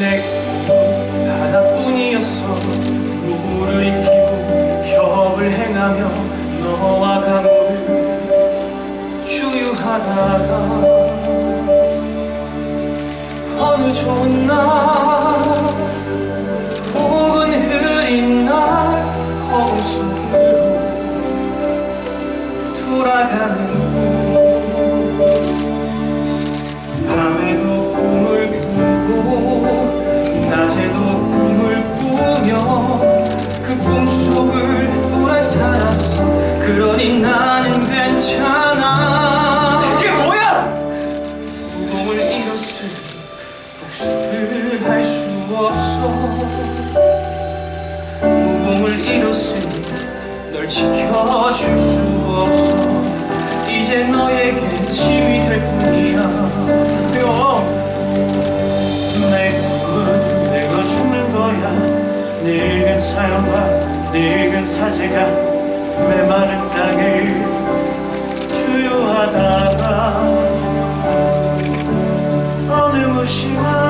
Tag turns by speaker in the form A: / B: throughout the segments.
A: 내 꿈은 하나뿐이었어. 누구를 익히고 협을 행하며 너와 강물을 주유하다가 어느 좋은 날 그러니 나는 괜찮아.
B: 이게 뭐야?
A: 무공을 잃었을 복수를 할 수 없어. 무공을 잃었으니 널 지켜줄 수 없어. 이제 너에게 짐이 될 뿐이야.
B: 형,
A: 내 꿈은
B: 내가 죽는 거야. 늙은 사연과 늙은 사제가 메 어느 무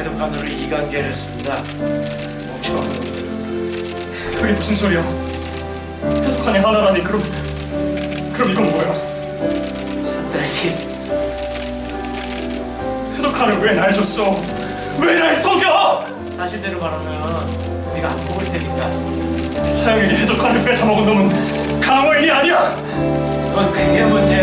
B: 해독하느로 이관계를 했습니다. 멈춰.
A: 그게 무슨 소리야? 해독하니 하나라니 그럼 그럼 이건 뭐야?
B: 산딸기
A: 해독하는 왜날 줬어? 왜 날 속여?
B: 사실대로 말하면 네가 안 먹을 테니까.
A: 사형에게 해독하를 뺏어먹은 놈은 강호인이 아니야!
B: 넌 그게 문제야